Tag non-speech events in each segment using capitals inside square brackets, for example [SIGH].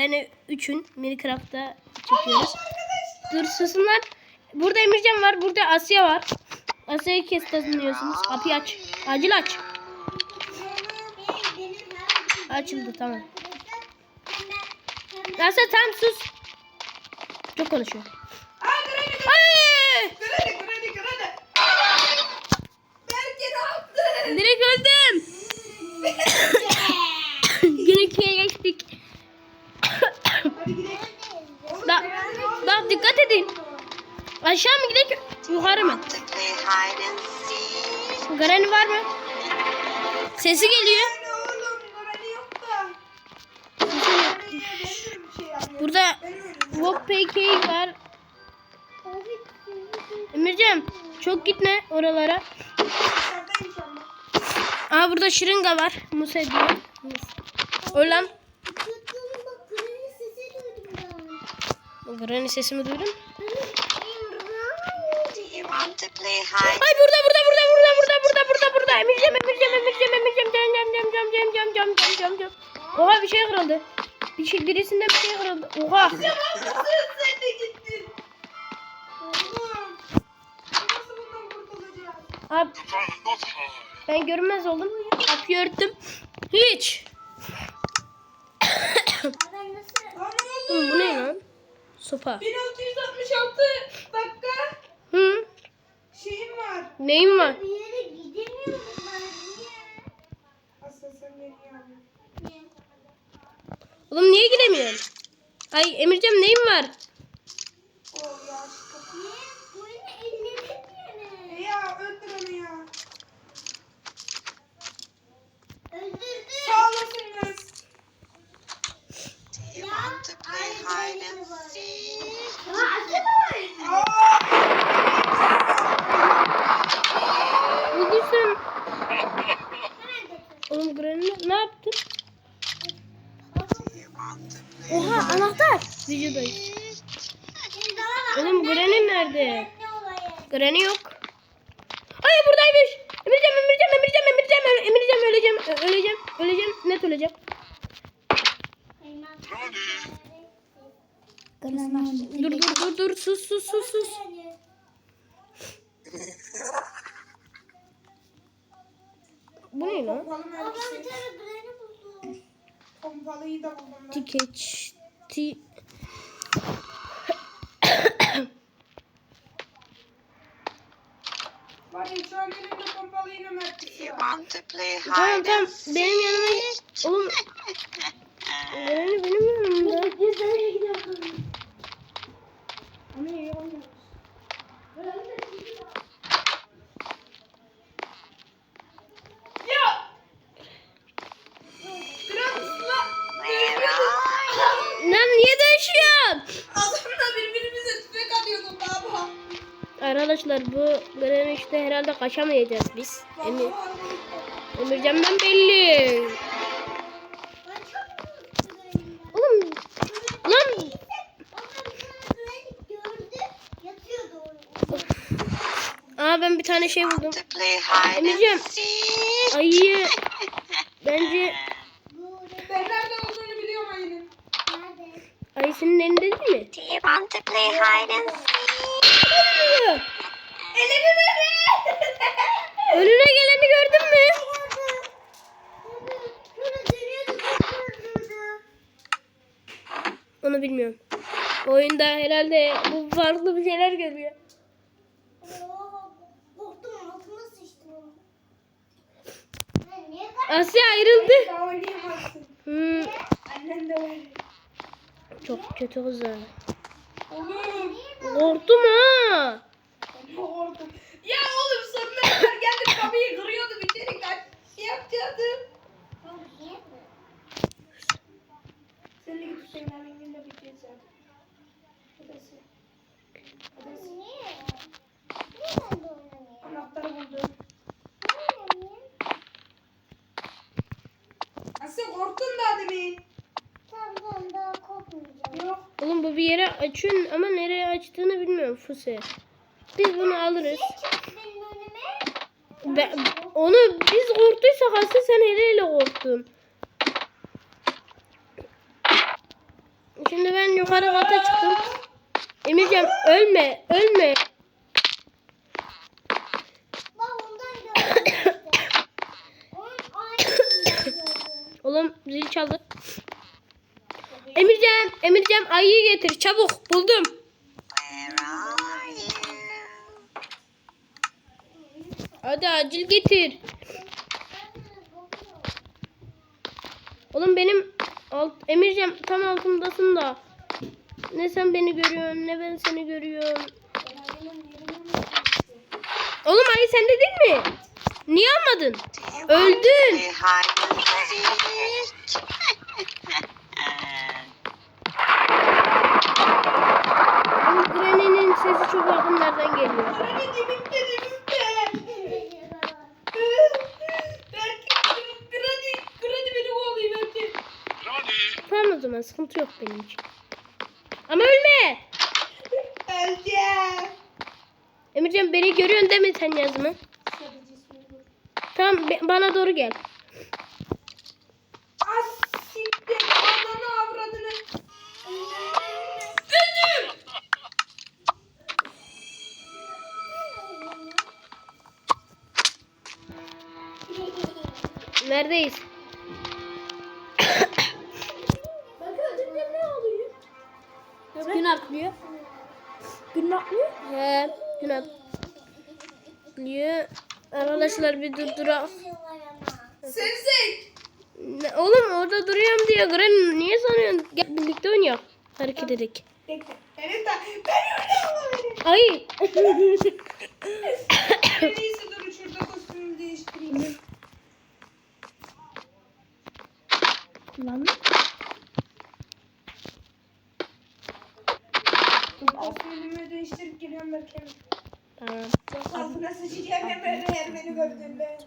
Yani üçün Minecraft'ta çekiyoruz. Dur susunlar. Burada Emircan var. Burada Asya var. Asya'yı kes tanıyorsunuz. Kapıyı aç. Acil aç. Açıldı tamam. Asya tam sus. Çok konuşuyor. Ay! Direkt öldüm. [LAUGHS] İkiye geçtik. La, la dikkat edin. Aşağı mı gidelim yukarı mı? Granny var mı? Sesi geliyor. Burada Wokpeki var. Emircem çok gitme oralara. Aa burada şırınga var. Musa diyor. Ölen. Granny sesimi duydun. Ay burada burada burada burada burada burada burada burada. Emircem Emircem Emircem Emircem cam cam cam cam cam cam cam cam cam cam. Oha bir şey kırıldı. Bir şey birisinden bir şey kırıldı. Oha. Abi ben görünmez oldum. Kapıyı örttüm. Hiç. Bu ne lan? Sopa. 1666 dakika Hı? şeyim var. Neyim var? Aslında sen beni yavrum. Oğlum niye giremiyorum? Ay Emircem neyim var? O ya şu kapıyı. Ya öldür onu ya. Sağ olasınız mantıklı hale. Bugün sen... Oğlum Granny ne yaptın? Oha anahtar. Videodayız. Oğlum Granny nerede? Granny yok. Ay buradaymış. Emireceğim, emireceğim, emireceğim, emireceğim, emireceğim, öleceğim, öleceğim, öleceğim, net öleceğim. Dur dur dur dur sus sus sus sus. Bu ne lan? Ablam bir tane Ti... Tamam tamam benim yanıma gel. Oğlum. [LAUGHS] Benim yanımda. Biz nereye? Lan niye dönüşüyorsun? Adamla birbirimize tüfek atıyorduk baba. Arkadaşlar bu Granny işte herhalde kaçamayacağız biz. Emir, Vallahi Emircan'dan belli. Oğlum lan Aa ben bir tane şey buldum. Emircem. Ayı [LAUGHS] bence Ben nerede olduğunu biliyorum ayının. ayı senin elinde değil mi? Do you want to play hide and seek? Elimi ver. Önüne geleni gördün mü? Onu bilmiyorum. Oyunda herhalde bu farklı bir şeyler görüyor. Asya ayrıldı. Hmm. Çok kötü kızlar. Korktu mu? Açın ama nereye açtığını bilmiyorum Fuse. Biz bunu alırız. Ben, onu biz korktuysak aslında sen hele korktun. Şimdi ben yukarı kata çıktım. Emircan ölme, ölme. [COUGHS] Oğlum zil çaldı. Emircan, Emircan ayıyı getir çabuk buldum. Hadi acil getir. Oğlum benim alt, Emircan tam altımdasın da. Ne sen beni görüyorsun ne ben seni görüyorum. Oğlum ayı sende değil mi? Niye almadın? Öldün. Play hide and seek. Oğlum Granny'nin sesi çok yakınlardan geliyor. Granny dibimde dibimde. Belki Granny, Granny beni kovalıyor belki. Tamam o zaman sıkıntı yok benim için. Ama ölme. Öleceğim. Emircan beni görüyorsun değil mi sen yazımı? Tamam bana doğru gel. Az siktir ananı avradını. Öldüm. Neredeyiz? [COUGHS] Gün atlıyor. Gün atlıyor? He, gün atlıyor. Arkadaşlar bir durdurak. Sensei. Ne- Oğlum orada duruyorum diyor. Gren niye sanıyorsun? Gel birlikte oynayalım. Hareket edek. Bekle. Evet de ben öyle olabilirim. Ay. En iyisi dur şurada kostümümü değiştireyim. Kullanma. Dur kostümümü değiştirip geliyorum belki. Tamam. Altına sıçacağım hemen eğer beni gördüğünde.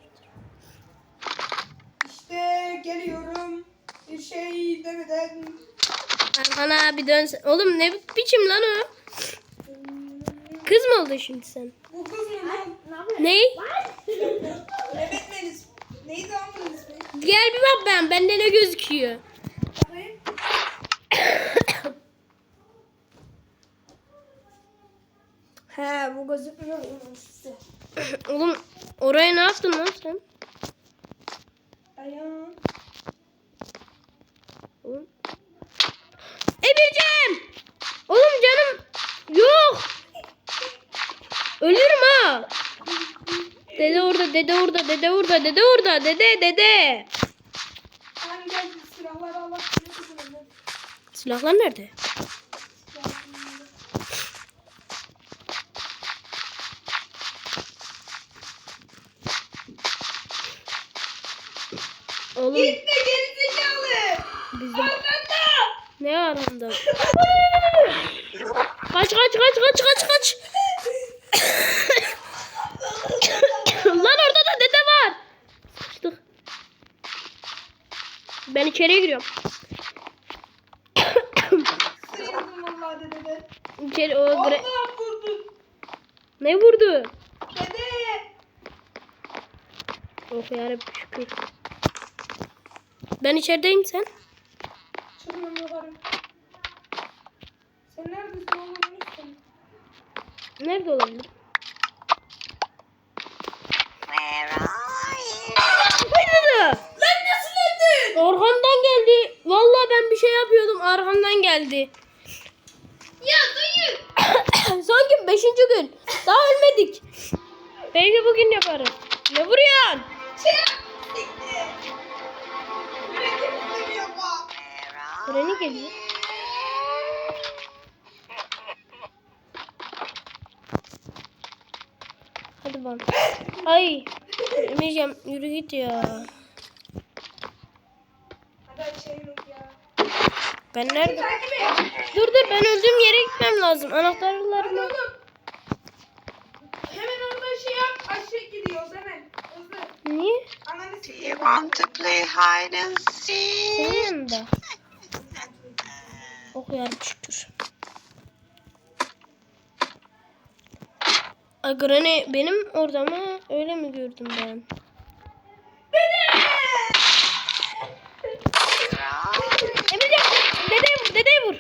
İşte geliyorum. Bir şey demeden. Arkana bir dön. Oğlum ne biçim lan o? Kız mı oldun şimdi sen? Bu kız mı lan? Ne? Evet Melis. Neydi bunun ismi? Gel bir bak ben. Bende ne gözüküyor? He bu gözükmüyor işte. [COUGHS] Oğlum oraya ne yaptın lan sen? Ayağım. Oğlum. Emircan! Oğlum canım yok. Ölürüm ha. Dede orada, dede orada, dede orada, dede orada, dede, dede. Sen gel silahları Allah korusun. Silahlar nerede? Oğlum Gitme gerizekalı. bizim Arkanda. ne aranda? Kaç kaç kaç kaç kaç kaç. Lan orada da dede var. Sıçtık. Ben içeriye giriyorum. Sıyırdım vallahi dededen. İçeri o Allah vurdu. Ne vurdu? Dede. Oh yarabbim şükür. Ben içerideyim sen. Çıkmam yukarı. Sen neredesin oğlum? Neredesin? Nerede olabilir? Where are you? Haydi. Lan nasıl öldün? Arkamdan geldi. Vallahi ben bir şey yapıyordum. Arkamdan geldi. Ya dayı. [COUGHS] Son gün beşinci gün. Daha ölmedik. Belki bugün yaparız. Ne vuruyorsun? Şey Granny geliyor. Hadi bak. Ay. Emircan yürü git ya. Ben nerede? Dur dur ben öldüğüm yere gitmem lazım. Anahtarlarımı. Hemen oradan şey yap. Aşağı gidiyoruz hemen. Hızlı. Niye? Ananı Do you want to play hide and seek? Senin yanında. O kadar küçüktür. Ay benim orada mı? Öyle mi gördüm ben? Benim! Emre vur, dedeye vur.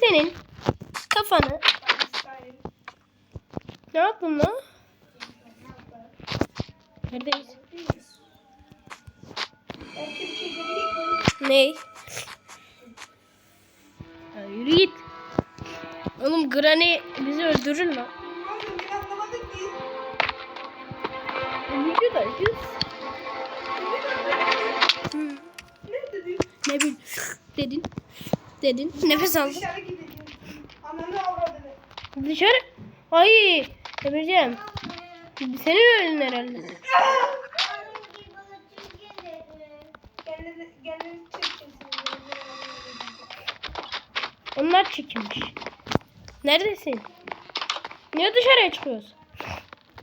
Senin kafanı Ney? Ya yürü git. Oğlum Granny bizi öldürür anlamadım ki. Videodayız. Ne. Ne dedin? Dedin. Dedin. Nefes aldın. Dışarı gidelim. Ananı avradını. Dışarı. Ay. Emircan. Senin ölün herhalde. Kendini, kendini Onlar çekilmiş. Neredesin? Niye dışarıya çıkıyoruz?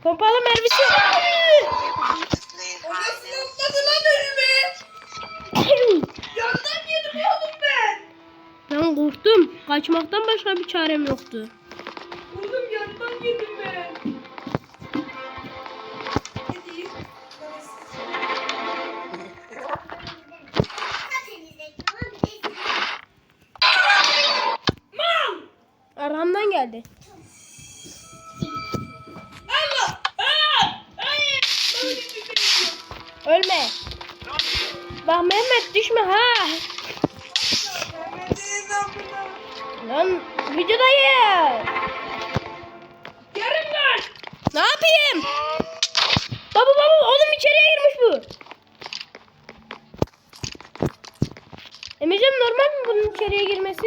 Pompalı mermisi. O nasıl lan önüme? [LAUGHS] Yandan yedim oğlum ben. ben korktum. Kaçmaktan başka bir çarem yoktu. Oğlum yandan yedim Ölme. Bak Mehmet düşme ha. Lan videodayız. Yarın lan! Ne yapayım? Baba baba oğlum içeriye girmiş bu. Emircan normal mi bunun içeriye girmesi?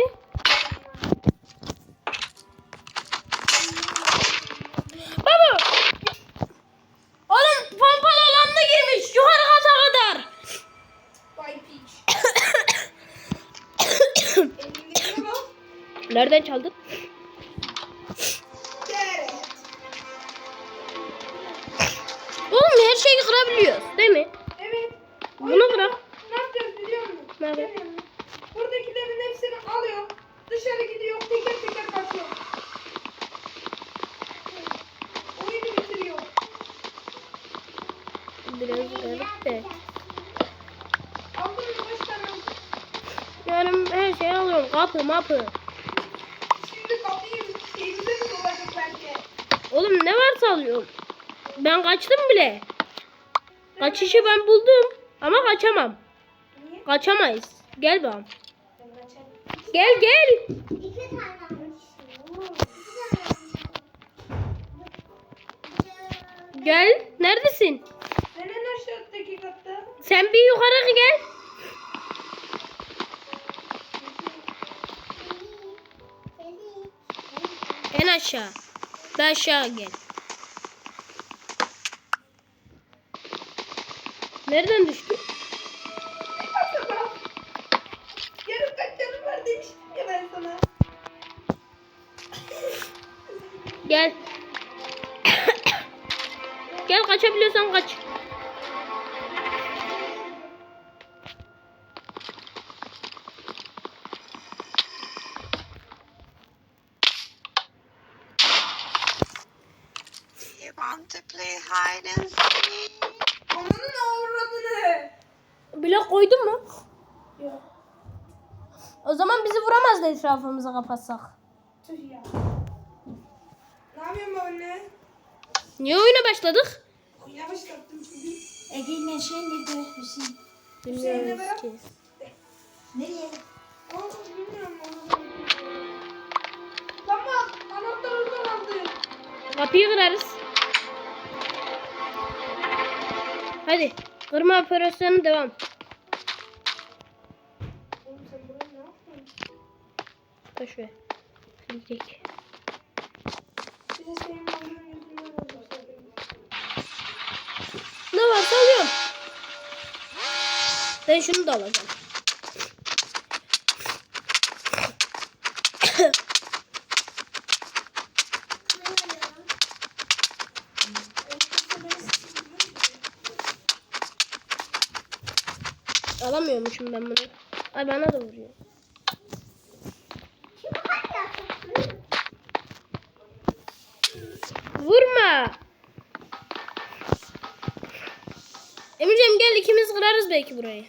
Nereden çaldın? Oğlum her şeyi kırabiliyoruz değil mi? Evet. Bunu bırak. Ne yapacağız biliyor musun? Ne? Buradakilerin hepsini alıyor. Dışarı gidiyor. Teker teker kaçıyor. Oyunu bitiriyor. Biraz garip de. Başkanım? Yani her şeyi alıyorum. Kapı mapı. Şimdi kapıyı şeyimize mi olacak belki? Oğlum ne varsa alıyorum. Ben kaçtım bile. Kaçışı ben buldum. Ama kaçamam. Niye? Kaçamayız. Gel kaçarım. Gel gel. Gel. Neredesin? Ben en aşağıdaki katta. Sen bir yukarı gel. En aşağı. Da aşağı gel. Nereden düştün? Want to play hide and seek? Ananın avradını. Bile koydun mu? Yok. O zaman bizi vuramaz da etrafımızı kapatsak. Tüh ya. Ne yapıyorsun anne? Niye oyuna başladık? Yavaş kalktım çünkü. Ege'yle şey nerede Hüseyin? Beraber- ki. Nereye? Aa, bilmiyorum onu. Tamam. Anahtar oradan aldı. Kapıyı kırarız. Hadi. Kırma operasyonu devam. Oğlum sen buraya ne yaptın? Boş ver. Oldu. Ne varsa alıyorum. Ben şunu da alacağım. Alamıyormuşum ben bunu. Ay bana da vuruyor. Vurma. Emircem gel ikimiz kırarız belki burayı.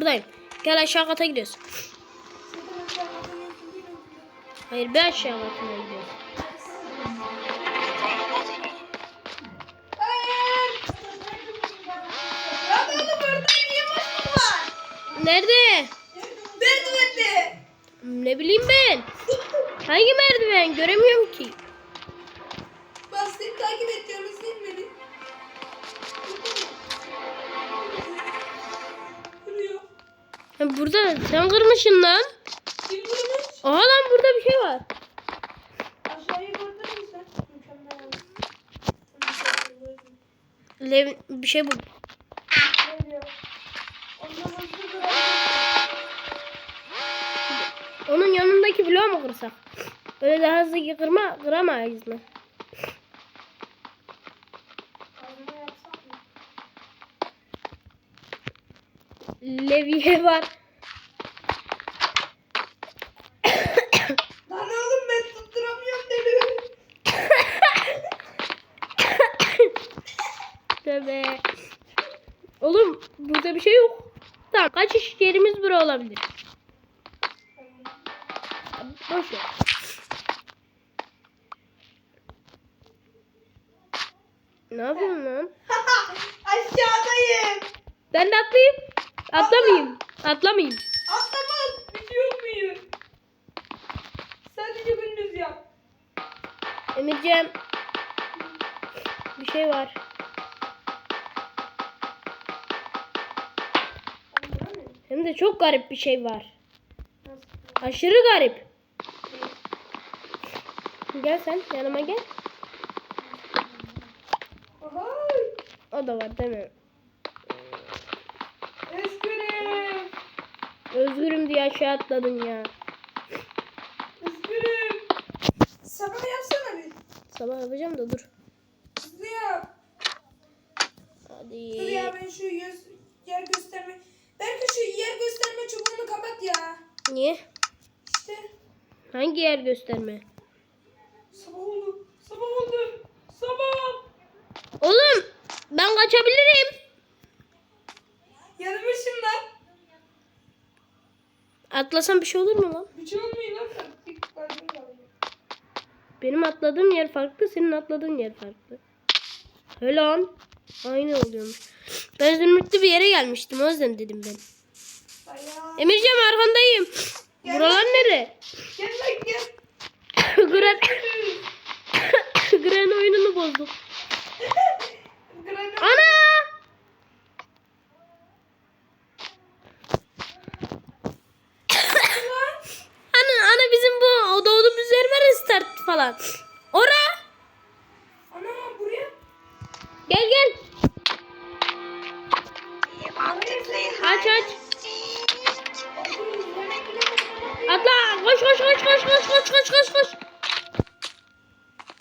buradayım. Gel aşağı kata gidiyoruz. Hayır bir aşağı katına gidiyoruz. Nerede? Merdivende. Ne bileyim ben. Hangi merdiven? Göremiyorum ki. Bak seni takip beni. Kırıyor. Ha, burada sen kırmışsın lan. Kim kırmış? Aha lan burada bir şey var. Aşağıyı gördün mü sen? Mükemmel. Bir şey bu. Bloğu mu kırsak? Öyle daha hızlı kırma, kıramayız mı? Levye var. Lan oğlum ben tutturamıyorum deli. Tövbe. Oğlum burada bir şey yok. Tamam kaçış yerimiz bura olabilir. Boş ver. Ne yapıyorsun [LAUGHS] lan? Aşağıdayım. Ben de atlayayım. Atlamayayım. Atlamayayım. Atlamaz. Yok muyum? Sadece gündüz yap. Emircem. Bir şey var. Hem de çok garip bir şey var. Aşırı garip. Gel sen yanıma gel. Ay. O da var değil mi? Üzgünüm. Özgürüm diye aşağı atladın ya. Üzgünüm. Sabah yapsana bir. Sabah yapacağım da dur. Hızlı yap. Hadi. Dur ya ben şu yüz, yer gösterme. Belki şu yer gösterme çubuğunu kapat ya. Niye? İşte Hangi yer gösterme? Sabah oldu. Sabah oldu. Sabah. Oğlum ben kaçabilirim. Yanılmışım lan. Atlasam bir şey olur mu lan? Bir şey olmuyor lan. Benim atladığım yer farklı, senin atladığın yer farklı. Öyle lan. Aynı oluyormuş. Ben zümrütlü bir yere gelmiştim o yüzden dedim ben. Dayan. Emircem arkandayım. Gel Buralar nere? Gel lan gel. Gren... Gren oyununu bozdum. Ana! ana ana bizim bu doğduğumuz yer var ya start falan. Ora. Ana buraya. Gel gel. Aç aç. And seek? Atla. Koş koş koş koş koş koş koş koş koş.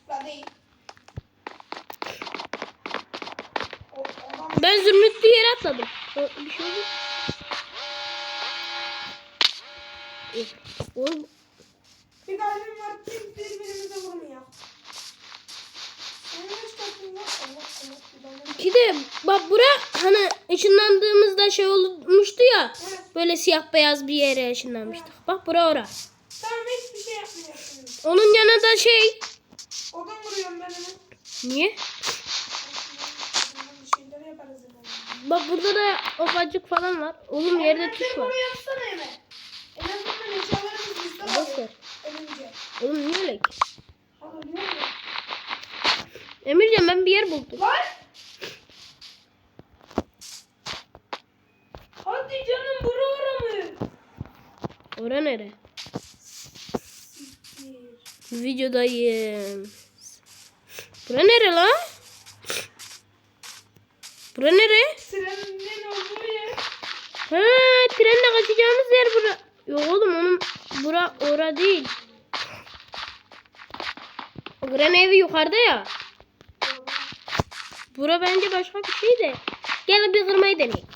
Lan değil. O, adam Ben zümrütlü yere atladım. O, bir şey oldu. Eh, Oğlum bir kalbim var. Biz birbirimize vurmuyor. Senin kaç kalbin var? Allah Allah. Bir tane. Ki de bak bura hani ışınlandığımızda şey olmuştu ya. Evet. Böyle siyah beyaz bir yere ışınlanmıştık. Bak bura ora. Tamam hiçbir şey yapmayacaksın. Onun yanında da şey. Odun vuruyorum ben hemen. Niye? Bak burada da opacık falan var. Oğlum yerde tuş var. bunu yapsana hemen. En azından eşyalarımız bizde Boş kalıyor. ver. Ölünce. Oğlum niye öyle ki? Hadi biliyor musun? Emircan ben bir yer buldum. Lan! Hadi canım bura ora mı? Ora nere? Videodayım. Bura nere lan? Bura nere? Trenin olduğu yer. Ha, trenle kaçacağımız yer bura. Yok oğlum onun bura ora değil. O Gren evi yukarıda ya. Bura bence başka bir şey de. Gel bir kırmayı deneyelim.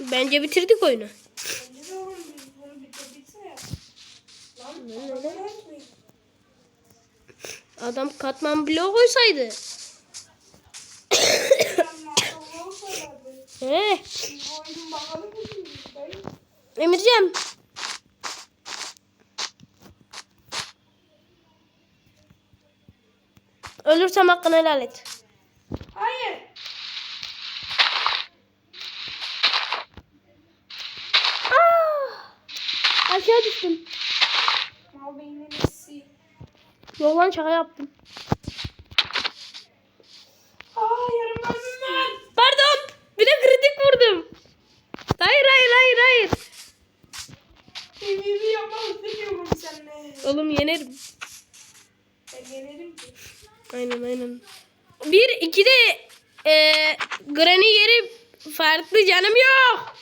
Bence bitirdik oyunu. Bence de oğlum Adam katman bloğu koysaydı. [COUGHS] He. Emircem Ölürsem hakkını helal et. Hayır. Aa! Aşağı düştüm. Mal. Yok lan şaka yaptım. Aa yarım var. Pardon. Bir de kritik vurdum. Hayır hayır hayır hayır. PvP yapalım demiyorum seninle. Oğlum yenerim. Aynen aynen. Bir iki de e, Granny yeri farklı canım yok.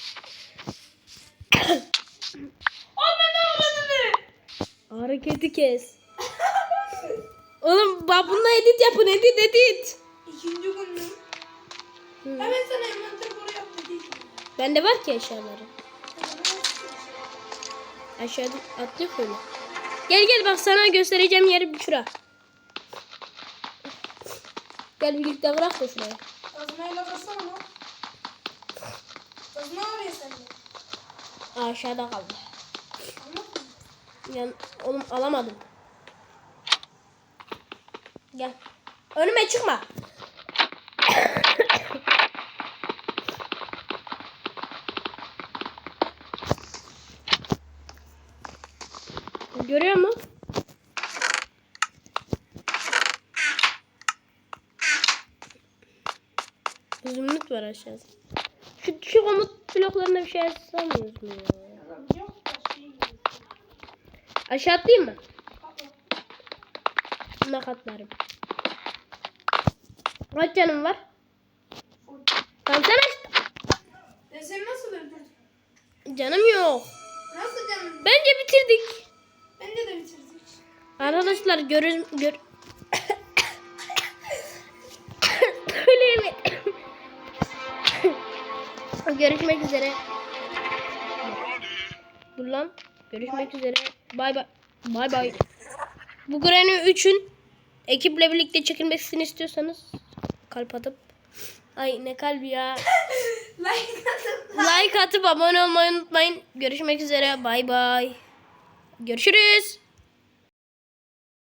[COUGHS] Hareketi kes. Oğlum bak bununla edit yapın edit edit. İkinci gün mü? Hı. Hemen sana envanter boru yap dediydim. Bende var ki eşyaları. Aşağıda atlıyor öyle. Gel gel bak sana göstereceğim yeri bir şura. Gel birlikte bırak da şuraya. Kazmayla bassana lan. Kazma arıyor sende. Aşağıda kaldı. Yani oğlum alamadım. Gel. Önüme çıkma. [COUGHS] Görüyor musun? Var. Şu, şu komut bloklarına bir şey yazamıyoruz mu ya? Aşağı atlayayım mı? Buna katlarım. Kaç canım var? Tamam sen aç. Ya sen nasıl öldürdün? Canım yok. Nasıl canım? Bence bitirdik. Bence de bitirdik. Arkadaşlar görün gör. [COUGHS] Söyleyemedim. Görüşmek üzere. Dur lan. Görüşmek üzere. Bay bay. Bay bay. Bu Granny 3'ün ekiple birlikte çekilmesini istiyorsanız kalp atıp Ay ne kalbi ya. [LAUGHS] Like atın. like atıp abone olmayı unutmayın. Görüşmek üzere. Bay bay. Görüşürüz.